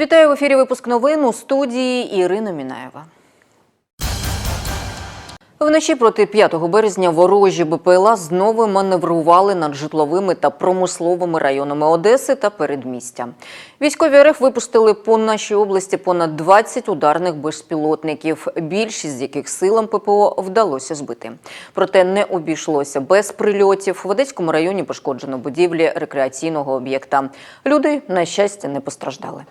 Вітаю в ефірі. Випуск новин у студії Ірина Мінаєва. Вночі проти 5 березня ворожі БПЛА знову маневрували над житловими та промисловими районами Одеси та передмістя. Військові РФ випустили по нашій області понад 20 ударних безпілотників, більшість з яких силам ППО вдалося збити. Проте не обійшлося без прильотів. В Одеському районі пошкоджено будівлі рекреаційного об'єкта. Люди, на щастя, не постраждали.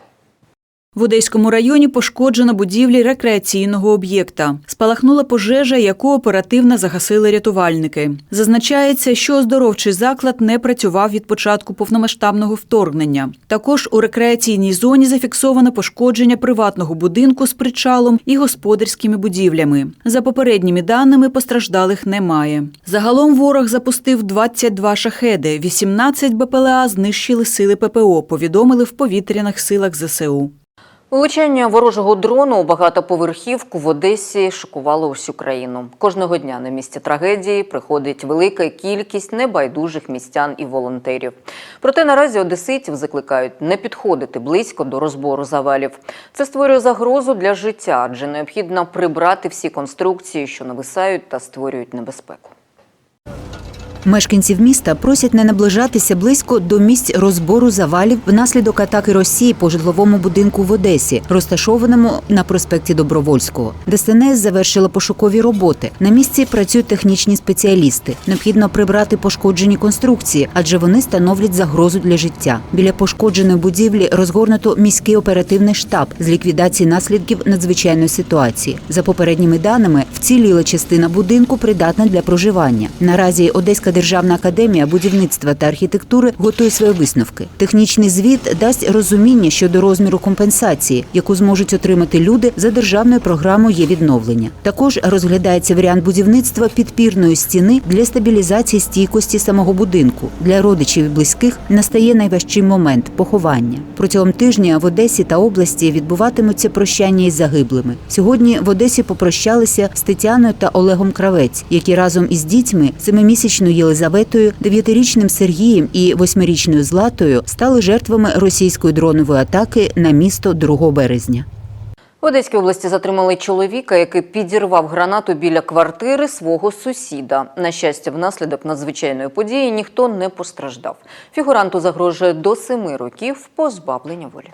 В Одеському районі пошкоджено будівлі рекреаційного об'єкта. Спалахнула пожежа, яку оперативно загасили рятувальники. Зазначається, що оздоровчий заклад не працював від початку повномасштабного вторгнення. Також у рекреаційній зоні зафіксовано пошкодження приватного будинку з причалом і господарськими будівлями. За попередніми даними, постраждалих немає. Загалом ворог запустив 22 шахеди, 18 БПЛА знищили сили ППО, повідомили в повітряних силах ЗСУ. Влучання ворожого дрону у багатоповерхівку в Одесі шокувало усю країну. Кожного дня на місці трагедії приходить велика кількість небайдужих містян і волонтерів. Проте наразі одеситів закликають не підходити близько до розбору завалів. Це створює загрозу для життя, адже необхідно прибрати всі конструкції, що нависають та створюють небезпеку. Мешканців міста просять не наближатися близько до місць розбору завалів внаслідок атаки Росії по житловому будинку в Одесі, розташованому на проспекті Добровольського. ДСНС завершила пошукові роботи. На місці працюють технічні спеціалісти. Необхідно прибрати пошкоджені конструкції, адже вони становлять загрозу для життя. Біля пошкодженої будівлі розгорнуто міський оперативний штаб з ліквідації наслідків надзвичайної ситуації. За попередніми даними, вціліла частина будинку придатна для проживання. Наразі Одеська державна академія будівництва та архітектури готує свої висновки. Технічний звіт дасть розуміння щодо розміру компенсації, яку зможуть отримати люди за державною програмою є відновлення. Також розглядається варіант будівництва підпірної стіни для стабілізації стійкості самого будинку. Для родичів і близьких настає найважчий момент поховання. Протягом тижня в Одесі та області відбуватимуться прощання із загиблими. Сьогодні в Одесі попрощалися з Тетяною та Олегом Кравець, які разом із дітьми семимісячною Єлизаветою, дев'ятирічним Сергієм і восьмирічною Златою стали жертвами російської дронової атаки на місто 2 березня. В Одеській області затримали чоловіка, який підірвав гранату біля квартири свого сусіда. На щастя, внаслідок надзвичайної події ніхто не постраждав. Фігуранту загрожує до семи років позбавлення волі.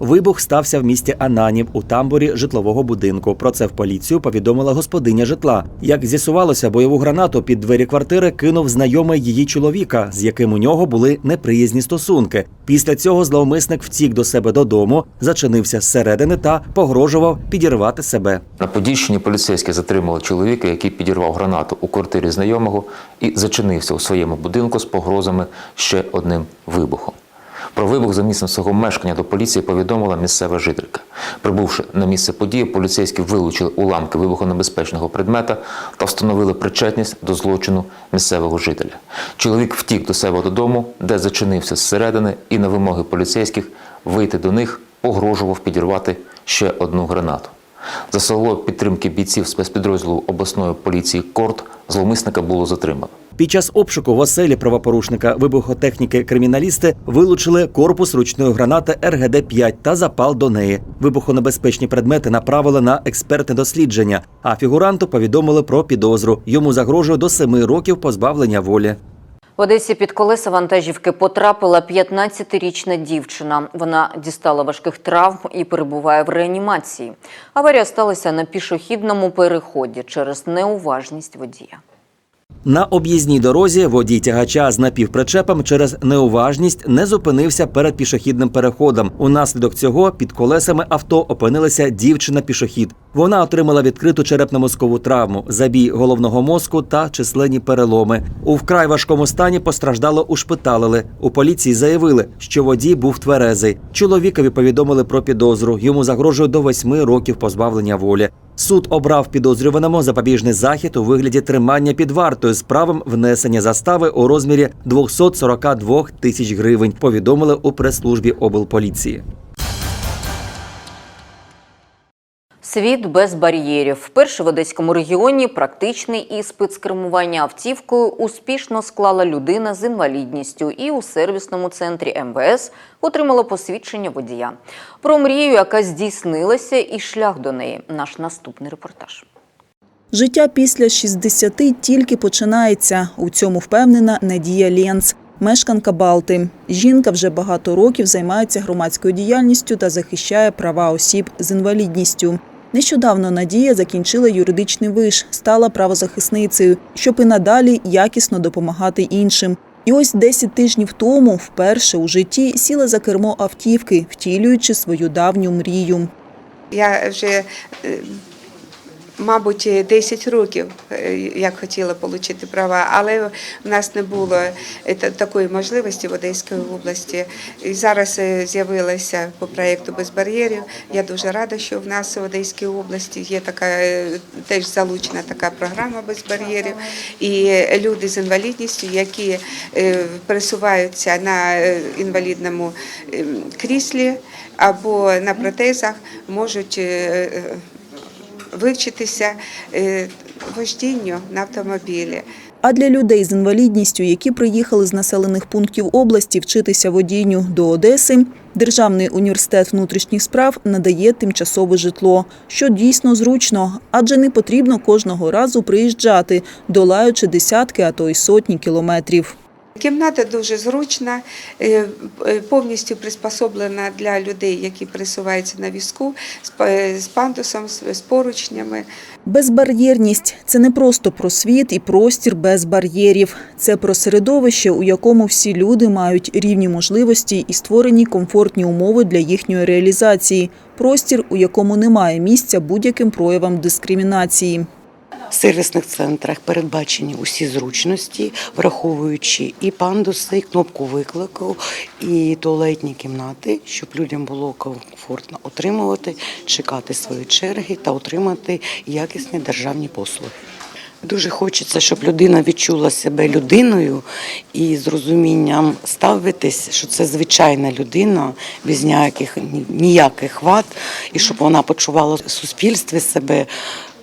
Вибух стався в місті Ананів у тамбурі житлового будинку. Про це в поліцію повідомила господиня житла. Як з'ясувалося, бойову гранату під двері квартири кинув знайомий її чоловіка, з яким у нього були неприязні стосунки. Після цього зловмисник втік до себе додому, зачинився зсередини та погрожував підірвати себе. На Подільщині поліцейські затримали чоловіка, який підірвав гранату у квартирі знайомого і зачинився у своєму будинку з погрозами ще одним вибухом. Про вибух за місцем свого мешкання до поліції повідомила місцева жителька. Прибувши на місце події, поліцейські вилучили уламки вибухонебезпечного предмета та встановили причетність до злочину місцевого жителя. Чоловік втік до себе додому, де зачинився зсередини, і на вимоги поліцейських вийти до них погрожував підірвати ще одну гранату. За слово підтримки бійців спецпідрозділу обласної поліції Корт зловмисника було затримано. Під час обшуку в оселі правопорушника вибухотехніки криміналісти вилучили корпус ручної гранати РГД-5 та запал до неї. Вибухонебезпечні предмети направили на експертне дослідження, а фігуранту повідомили про підозру. Йому загрожує до семи років позбавлення волі. В Одесі під колеса вантажівки потрапила 15-річна дівчина. Вона дістала важких травм і перебуває в реанімації. Аварія сталася на пішохідному переході через неуважність водія. На об'їзній дорозі водій тягача з напівпричепом через неуважність не зупинився перед пішохідним переходом. Унаслідок цього під колесами авто опинилася дівчина-пішохід. Вона отримала відкриту черепно-мозкову травму, забій головного мозку та численні переломи. У вкрай важкому стані постраждало ушпиталили. У поліції заявили, що водій був тверезий. Чоловікові повідомили про підозру. Йому загрожує до восьми років позбавлення волі. Суд обрав підозрюваному запобіжний захід у вигляді тримання під вартою з правом внесення застави у розмірі 242 тисяч гривень. Повідомили у прес-службі облполіції. Світ без бар'єрів. Вперше в Одеському регіоні практичний іспит з кермування автівкою успішно склала людина з інвалідністю і у сервісному центрі МВС отримала посвідчення водія. Про мрію, яка здійснилася, і шлях до неї. Наш наступний репортаж. Життя після 60 тільки починається. У цьому впевнена Надія Ленц, мешканка Балти. Жінка вже багато років займається громадською діяльністю та захищає права осіб з інвалідністю. Нещодавно Надія закінчила юридичний виш, стала правозахисницею, щоб і надалі якісно допомагати іншим. І ось 10 тижнів тому вперше у житті сіла за кермо автівки, втілюючи свою давню мрію. Я вже, е, мабуть, 10 років е, як хотіла отримати права, але в нас не було е, такої можливості в Одеській області. І зараз е, з'явилася по проєкту без бар'єрів. Я дуже рада, що в нас в Одеській області є така теж залучена така програма без бар'єрів. І люди з інвалідністю, які пересуваються на інвалідному е, кріслі або на протезах, можуть вивчитися е, вождінню на автомобілі. А для людей з інвалідністю, які приїхали з населених пунктів області вчитися водінню до Одеси, Державний університет внутрішніх справ надає тимчасове житло, що дійсно зручно, адже не потрібно кожного разу приїжджати, долаючи десятки, а то й сотні кілометрів. Кімната дуже зручна, е, е, повністю приспособлена для людей, які пересуваються на візку, з па- пандусом, з поручнями. Безбар'єрність це не просто про світ і простір без бар'єрів. Це про середовище, у якому всі люди мають рівні можливості і створені комфортні умови для їхньої реалізації. Простір, у якому немає місця будь-яким проявам дискримінації. Сервісних центрах передбачені усі зручності, враховуючи і пандуси, і кнопку виклику, і туалетні кімнати, щоб людям було комфортно отримувати, чекати свої черги та отримати якісні державні послуги. Дуже хочеться, щоб людина відчула себе людиною і з розумінням ставитись, що це звичайна людина без ніяких ніяких вад, і щоб вона почувала в суспільстві себе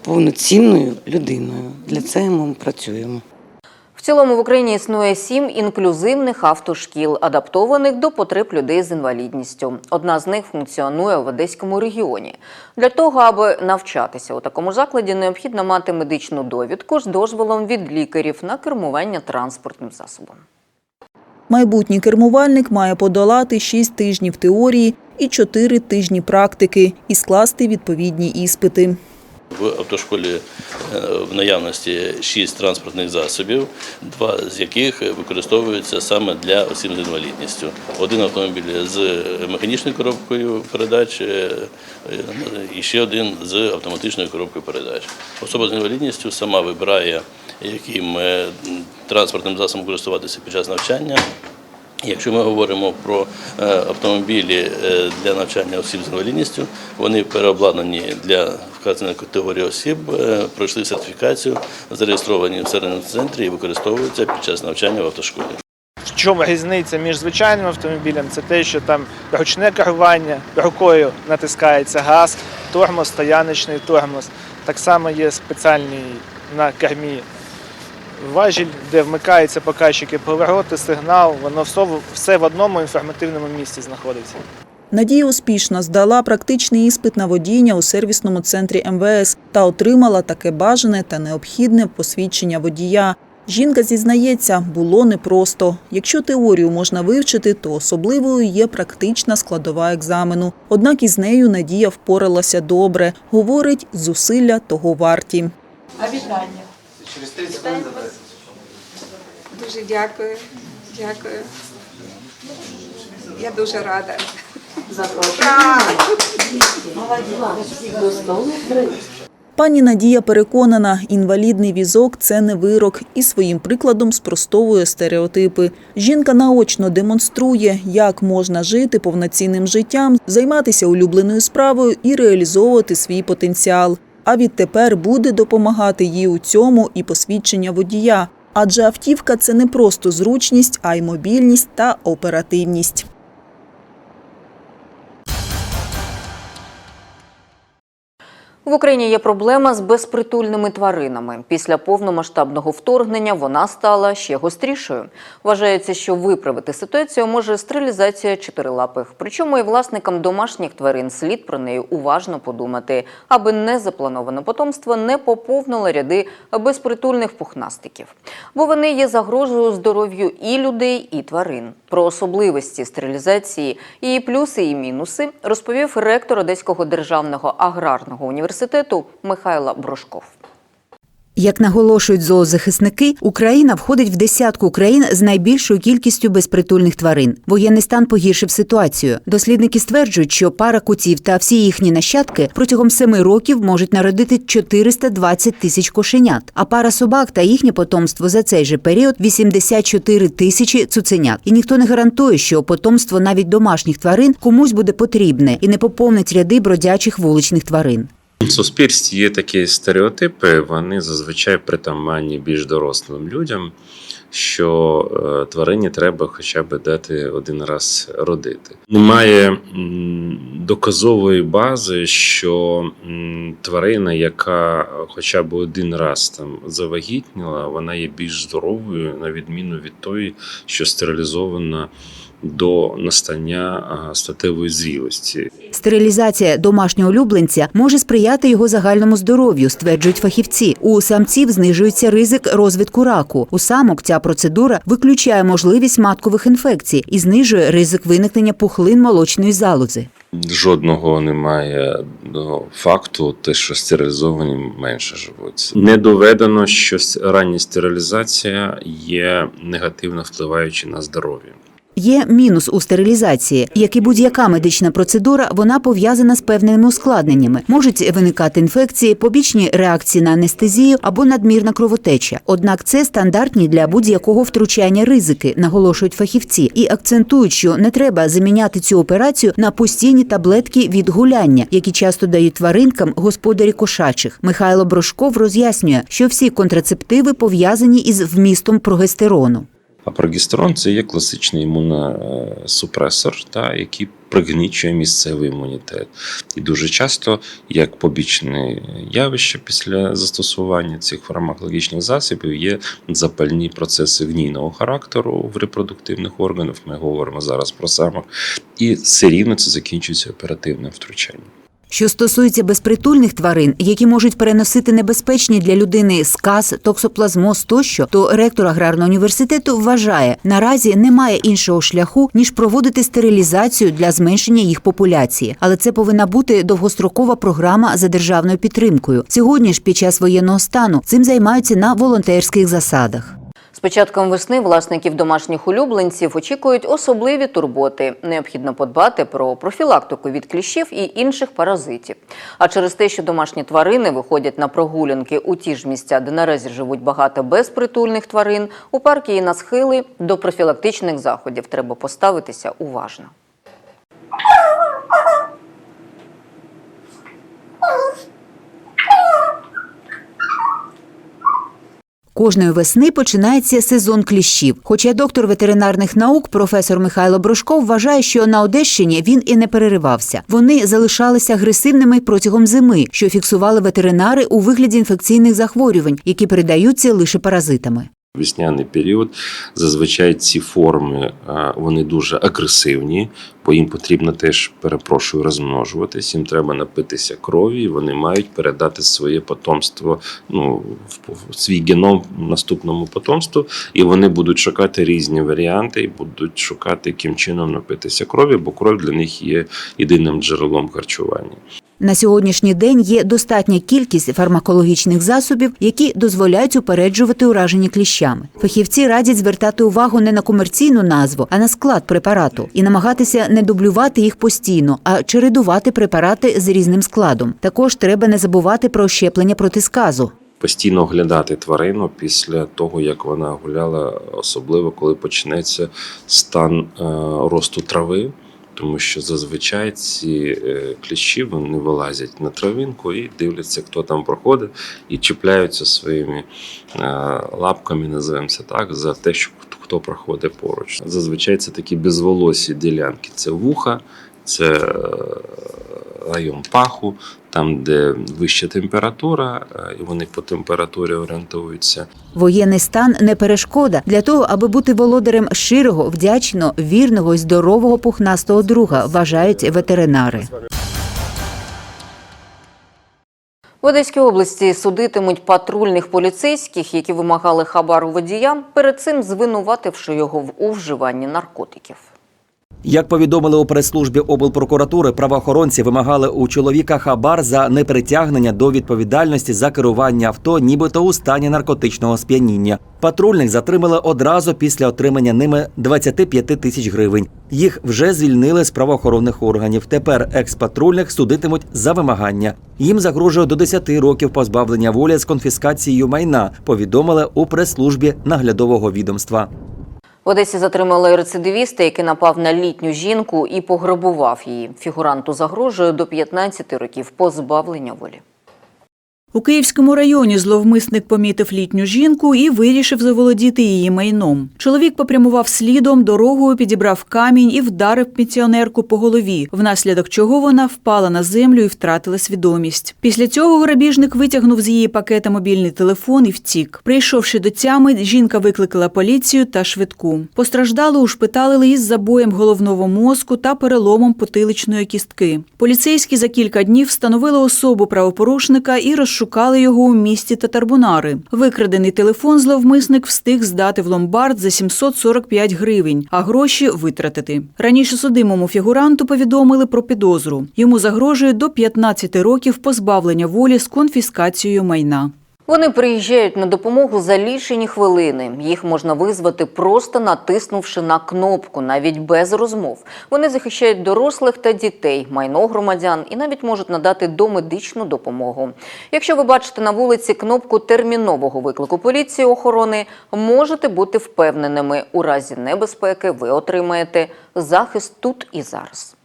повноцінною людиною. Для цього ми працюємо. В цілому в Україні існує сім інклюзивних автошкіл, адаптованих до потреб людей з інвалідністю. Одна з них функціонує в Одеському регіоні. Для того, аби навчатися у такому закладі, необхідно мати медичну довідку з дозволом від лікарів на кермування транспортним засобом. Майбутній кермувальник має подолати 6 тижнів теорії і 4 тижні практики і скласти відповідні іспити. В автошколі е, в наявності шість транспортних засобів, два з яких використовуються саме для осіб з інвалідністю. Один автомобіль з механічною коробкою передач е, і ще один з автоматичною коробкою передач. Особа з інвалідністю сама вибирає, яким е, транспортним засобом користуватися під час навчання. Якщо ми говоримо про е, автомобілі е, для навчання осіб з інвалідністю, вони переобладнані для вказаної категорії осіб, е, пройшли сертифікацію, зареєстровані в сервісному центрі і використовуються під час навчання в автошколі. В чому різниця між звичайним автомобілем? Це те, що там ручне керування, рукою натискається газ, тормоз, стояночний тормоз. Так само є спеціальний на кермі важіль, де вмикаються показчики повороти, сигнал, воно все, все в одному інформативному місці знаходиться. Надія успішно здала практичний іспит на водіння у сервісному центрі МВС та отримала таке бажане та необхідне посвідчення водія. Жінка зізнається, було непросто. Якщо теорію можна вивчити, то особливою є практична складова екзамену. Однак із нею Надія впоралася добре. Говорить, зусилля того варті. Дуже дякую. Дякую. Я дуже рада. Пані Надія переконана, інвалідний візок це не вирок і своїм прикладом спростовує стереотипи. Жінка наочно демонструє, як можна жити повноцінним життям, займатися улюбленою справою і реалізовувати свій потенціал. А відтепер буде допомагати їй у цьому і посвідчення водія. Адже автівка це не просто зручність, а й мобільність та оперативність. В Україні є проблема з безпритульними тваринами. Після повномасштабного вторгнення вона стала ще гострішою. Вважається, що виправити ситуацію може стерилізація чотирилапих. Причому і власникам домашніх тварин слід про неї уважно подумати, аби незаплановане потомство не поповнило ряди безпритульних пухнастиків. Бо вони є загрозою здоров'ю і людей, і тварин. Про особливості стерилізації, її плюси і мінуси розповів ректор Одеського державного аграрного університету Михайло Брошков. Як наголошують зоозахисники, Україна входить в десятку країн з найбільшою кількістю безпритульних тварин. Воєнний стан погіршив ситуацію. Дослідники стверджують, що пара кутів та всі їхні нащадки протягом семи років можуть народити 420 тисяч кошенят, а пара собак та їхнє потомство за цей же період 84 тисячі цуценят. І ніхто не гарантує, що потомство навіть домашніх тварин комусь буде потрібне і не поповнить ряди бродячих вуличних тварин. В суспільстві є такі стереотипи, вони зазвичай притаманні більш дорослим людям, що е, тварині треба хоча б дати один раз родити. Немає доказової бази, що тварина, яка хоча б один раз там завагітніла, вона є більш здоровою, на відміну від тої, що стерилізована до настання статевої зрілості. Стерилізація домашнього улюбленця може сприяти його загальному здоров'ю, стверджують фахівці. У самців знижується ризик розвитку раку. У самок ця процедура виключає можливість маткових інфекцій і знижує ризик виникнення пухлин молочної залози. Жодного немає до факту, те, що стерилізовані менше живуть. Не доведено, що рання стерилізація є негативно впливаючи на здоров'я. Є мінус у стерилізації. Як і будь-яка медична процедура, вона пов'язана з певними ускладненнями. Можуть виникати інфекції, побічні реакції на анестезію або надмірна кровотеча. Однак це стандартні для будь-якого втручання ризики, наголошують фахівці, і акцентують, що не треба заміняти цю операцію на постійні таблетки від гуляння, які часто дають тваринкам господарі кошачих. Михайло Брошков роз'яснює, що всі контрацептиви пов'язані із вмістом прогестерону. А прогестерон це є класичний імуносупресор, та, який пригнічує місцевий імунітет. І дуже часто, як побічне явище після застосування цих фармакологічних засобів, є запальні процеси гнійного характеру в репродуктивних органах. Ми говоримо зараз про самок, і все рівно це закінчується оперативним втручанням. Що стосується безпритульних тварин, які можуть переносити небезпечні для людини сказ, токсоплазмоз тощо, то ректор аграрного університету вважає, наразі немає іншого шляху ніж проводити стерилізацію для зменшення їх популяції, але це повинна бути довгострокова програма за державною підтримкою. Сьогодні ж під час воєнного стану цим займаються на волонтерських засадах. З початком весни власників домашніх улюбленців очікують особливі турботи. Необхідно подбати про профілактику від кліщів і інших паразитів. А через те, що домашні тварини виходять на прогулянки у ті ж місця, де наразі живуть багато безпритульних тварин, у парки і на схили до профілактичних заходів треба поставитися уважно. Кожної весни починається сезон кліщів. Хоча доктор ветеринарних наук, професор Михайло Брошков, вважає, що на Одещині він і не переривався. Вони залишалися агресивними протягом зими, що фіксували ветеринари у вигляді інфекційних захворювань, які передаються лише паразитами. Весняний період зазвичай ці форми вони дуже агресивні, бо їм потрібно теж перепрошую розмножуватись. Їм треба напитися крові, і вони мають передати своє потомство, ну в свій геном наступному потомству, і вони будуть шукати різні варіанти і будуть шукати, яким чином напитися крові, бо кров для них є єдиним джерелом харчування. На сьогоднішній день є достатня кількість фармакологічних засобів, які дозволяють упереджувати уражені кліщами. Фахівці радять звертати увагу не на комерційну назву, а на склад препарату і намагатися не дублювати їх постійно, а чередувати препарати з різним складом. Також треба не забувати про щеплення проти сказу. постійно оглядати тварину після того, як вона гуляла, особливо коли почнеться стан е, росту трави. Тому що зазвичай ці е, кліщі вони вилазять на травинку і дивляться, хто там проходить, і чіпляються своїми е, лапками, називаємося так, за те, що хто- хто проходить поруч. Зазвичай це такі безволосі ділянки: це вуха, це е, район паху, там, де вища температура, е, і вони по температурі орієнтуються. Воєнний стан не перешкода для того, аби бути володарем щирого, вдячного, вірного і здорового пухнастого друга, вважають ветеринари. В Одеській області судитимуть патрульних поліцейських, які вимагали хабару водія, перед цим звинувативши його в у вживанні наркотиків. Як повідомили у прес-службі облпрокуратури, правоохоронці вимагали у чоловіка хабар за непритягнення до відповідальності за керування авто, нібито у стані наркотичного сп'яніння. Патрульних затримали одразу після отримання ними 25 тисяч гривень. Їх вже звільнили з правоохоронних органів. Тепер екс-патрульних судитимуть за вимагання. Їм загрожує до 10 років позбавлення волі з конфіскацією майна. Повідомили у прес-службі наглядового відомства. В Одесі затримали рецидивіста, який напав на літню жінку і пограбував її. Фігуранту загрожує до 15 років позбавлення волі. У Київському районі зловмисник помітив літню жінку і вирішив заволодіти її майном. Чоловік попрямував слідом, дорогою підібрав камінь і вдарив пенсіонерку по голові, внаслідок чого вона впала на землю і втратила свідомість. Після цього грабіжник витягнув з її пакета мобільний телефон і втік. Прийшовши до тями, жінка викликала поліцію та швидку. Постраждалу ушпиталили із забоєм головного мозку та переломом потиличної кістки. Поліцейські за кілька днів встановили особу правопорушника і розшукали його у місті Татарбунари. Викрадений телефон зловмисник встиг здати в ломбард за 745 гривень, а гроші витратити. Раніше судимому фігуранту повідомили про підозру. Йому загрожує до 15 років позбавлення волі з конфіскацією майна. Вони приїжджають на допомогу за лічені хвилини. Їх можна визвати просто натиснувши на кнопку, навіть без розмов. Вони захищають дорослих та дітей, майно громадян і навіть можуть надати домедичну допомогу. Якщо ви бачите на вулиці кнопку термінового виклику поліції охорони, можете бути впевненими, у разі небезпеки ви отримаєте захист тут і зараз.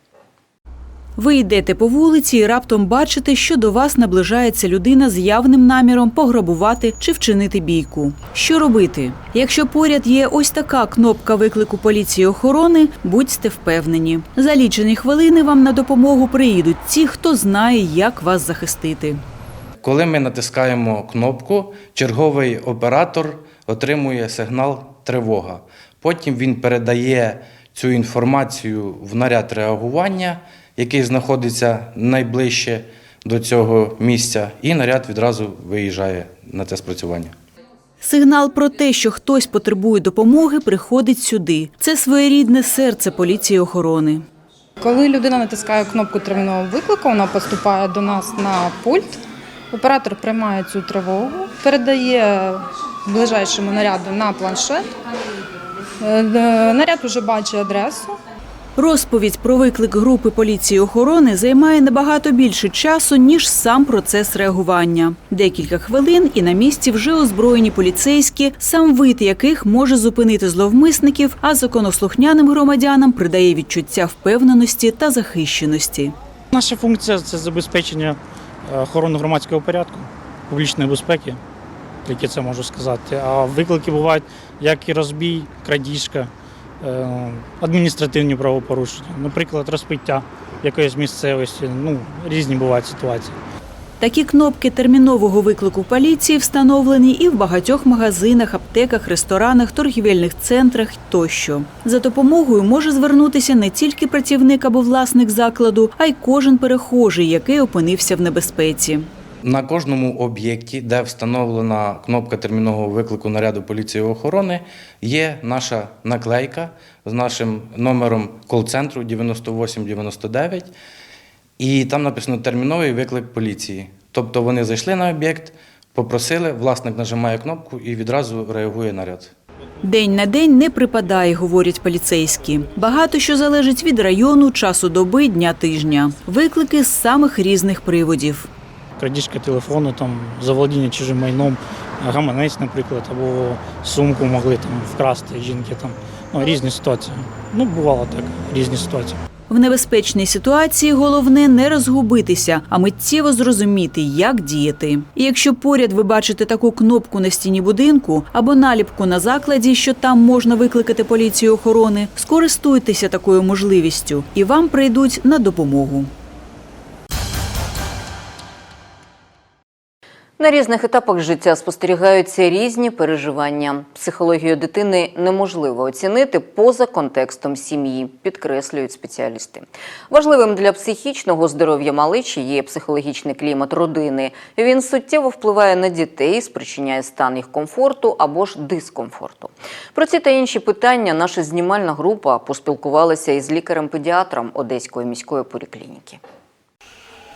Ви йдете по вулиці і раптом бачите, що до вас наближається людина з явним наміром пограбувати чи вчинити бійку. Що робити? Якщо поряд є ось така кнопка виклику поліції охорони, будьте впевнені. За лічені хвилини вам на допомогу приїдуть ті, хто знає, як вас захистити. Коли ми натискаємо кнопку, черговий оператор отримує сигнал тривога. Потім він передає цю інформацію в наряд реагування, який знаходиться найближче до цього місця, і наряд відразу виїжджає на те спрацювання. Сигнал про те, що хтось потребує допомоги, приходить сюди. Це своєрідне серце поліції охорони. Коли людина натискає кнопку термінового виклику, вона поступає до нас на пульт. Оператор приймає цю тривогу, передає ближайшому наряду на планшет. Е, е, Наряд вже бачить адресу. Розповідь про виклик групи поліції охорони займає набагато більше часу, ніж сам процес реагування. Декілька хвилин і на місці вже озброєні поліцейські, сам вид яких може зупинити зловмисників, а законослухняним громадянам придає відчуття впевненості та захищеності. Наша функція це забезпечення е, охорони громадського порядку, публічної безпеки, я це можу сказати. А виклики бувають як і розбій, крадіжка, адміністративні правопорушення, наприклад, розпиття якоїсь місцевості. Ну, різні бувають ситуації. Такі кнопки термінового виклику поліції встановлені і в багатьох магазинах, аптеках, ресторанах, торгівельних центрах тощо. За допомогою може звернутися не тільки працівник або власник закладу, а й кожен перехожий, який опинився в небезпеці. На кожному об'єкті, де встановлена кнопка термінового виклику наряду поліції охорони, є наша наклейка з нашим номером кол-центру 9899. І там написано терміновий виклик поліції. Тобто вони зайшли на об'єкт, попросили, власник нажимає кнопку і відразу реагує наряд. День на день не припадає, говорять поліцейські. Багато що залежить від району, часу доби, дня тижня. Виклики з самих різних приводів. Крадіжка телефону, там, заволодіння чужим майном, гаманець, наприклад, або сумку могли там вкрасти жінки. Там. Ну, різні ситуації. Ну, бувало так, різні ситуації. В небезпечній ситуації головне не розгубитися, а миттєво зрозуміти, як діяти. І якщо поряд ви бачите таку кнопку на стіні будинку або наліпку на закладі, що там можна викликати поліцію охорони, скористуйтеся такою можливістю, і вам прийдуть на допомогу. На різних етапах життя спостерігаються різні переживання. Психологію дитини неможливо оцінити поза контекстом сім'ї, підкреслюють спеціалісти. Важливим для психічного здоров'я малечі є психологічний клімат родини. Він суттєво впливає на дітей, спричиняє стан їх комфорту або ж дискомфорту. Про ці та інші питання наша знімальна група поспілкувалася із лікарем-педіатром Одеської міської поліклініки.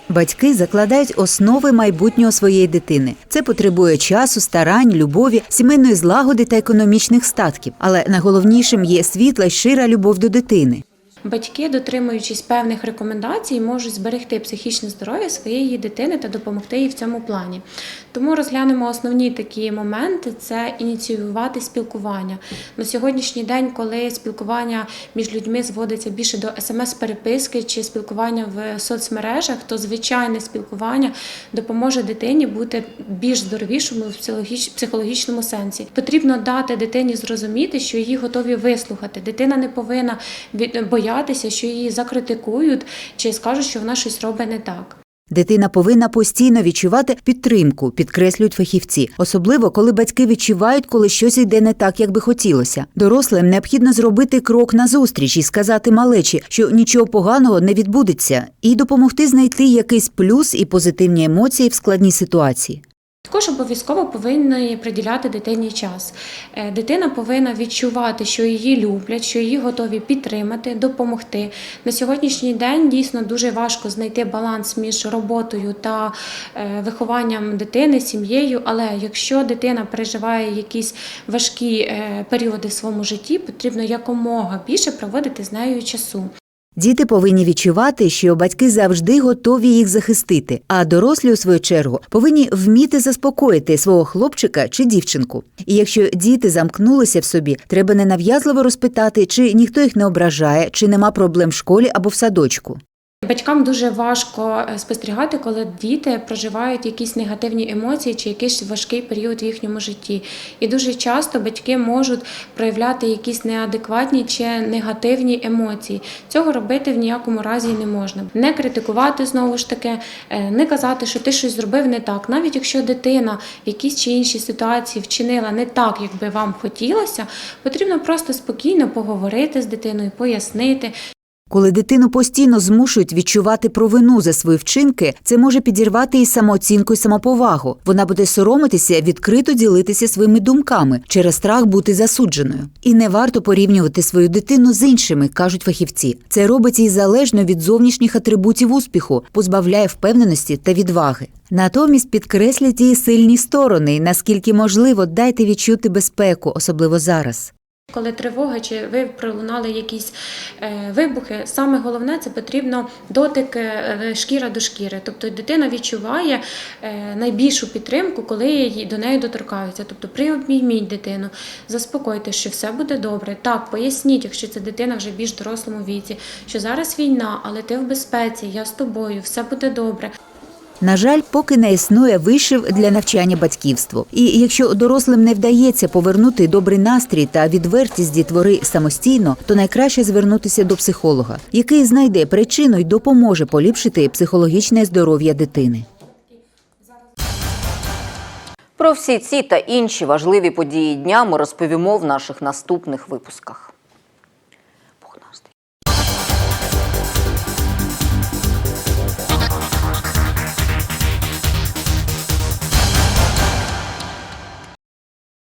Батьки закладають основи майбутнього своєї дитини. Це потребує часу, старань, любові, сімейної злагоди та економічних статків. Але найголовнішим є світла й щира любов до дитини. Батьки, дотримуючись певних рекомендацій, можуть зберегти психічне здоров'я своєї дитини та допомогти їй в цьому плані. Тому розглянемо основні такі моменти: це ініціювати спілкування. На сьогоднішній день, коли спілкування між людьми зводиться більше до смс-переписки чи спілкування в соцмережах, то звичайне спілкування допоможе дитині бути більш здоровішому в психологічному сенсі. Потрібно дати дитині зрозуміти, що її готові вислухати. Дитина не повинна від- боятися, що її закритикують чи скажуть, що вона щось робить не так. Дитина повинна постійно відчувати підтримку, підкреслюють фахівці, особливо коли батьки відчувають, коли щось йде не так, як би хотілося. Дорослим необхідно зробити крок назустріч і сказати малечі, що нічого поганого не відбудеться, і допомогти знайти якийсь плюс і позитивні емоції в складній ситуації. Також обов'язково повинні приділяти дитині час. Е, Дитина повинна відчувати, що її люблять, що її готові підтримати, допомогти. На сьогоднішній день дійсно дуже важко знайти баланс між роботою та е, вихованням дитини, сім'єю. Але якщо дитина переживає якісь важкі е, періоди в своєму житті, потрібно якомога більше проводити з нею часу. Діти повинні відчувати, що батьки завжди готові їх захистити, а дорослі, у свою чергу, повинні вміти заспокоїти свого хлопчика чи дівчинку. І якщо діти замкнулися в собі, треба ненав'язливо розпитати, чи ніхто їх не ображає, чи нема проблем в школі або в садочку. Батькам дуже важко е, спостерігати, коли діти проживають якісь негативні емоції чи якийсь важкий період в їхньому житті. І дуже часто батьки можуть проявляти якісь неадекватні чи негативні емоції. Цього робити в ніякому разі не можна. Не критикувати знову ж таки, е, не казати, що ти щось зробив не так. Навіть якщо дитина в якійсь чи іншій ситуації вчинила не так, як би вам хотілося, потрібно просто спокійно поговорити з дитиною, пояснити, Коли дитину постійно змушують відчувати провину за свої вчинки, це може підірвати і самооцінку, і самоповагу. Вона буде соромитися, відкрито ділитися своїми думками через страх бути засудженою. І не варто порівнювати свою дитину з іншими, кажуть фахівці. Це робить її залежно від зовнішніх атрибутів успіху, позбавляє впевненості та відваги. Натомість підкреслять її сильні сторони, і наскільки можливо, дайте відчути безпеку, особливо зараз. Коли тривога чи ви пролунали якісь е, вибухи, саме головне це потрібно дотик е, шкіра до шкіри. Тобто дитина відчуває е, найбільшу підтримку, коли до неї доторкаються. Тобто приобійміть дитину, заспокойте, що все буде добре. Так, поясніть, якщо це дитина вже в більш дорослому віці, що зараз війна, але ти в безпеці, я з тобою, все буде добре. На жаль, поки не існує вишив для навчання батьківству. І якщо дорослим не вдається повернути добрий настрій та відвертість дітвори самостійно, то найкраще звернутися до психолога, який знайде причину й допоможе поліпшити психологічне здоров'я дитини. Про всі ці та інші важливі події дня ми розповімо в наших наступних випусках.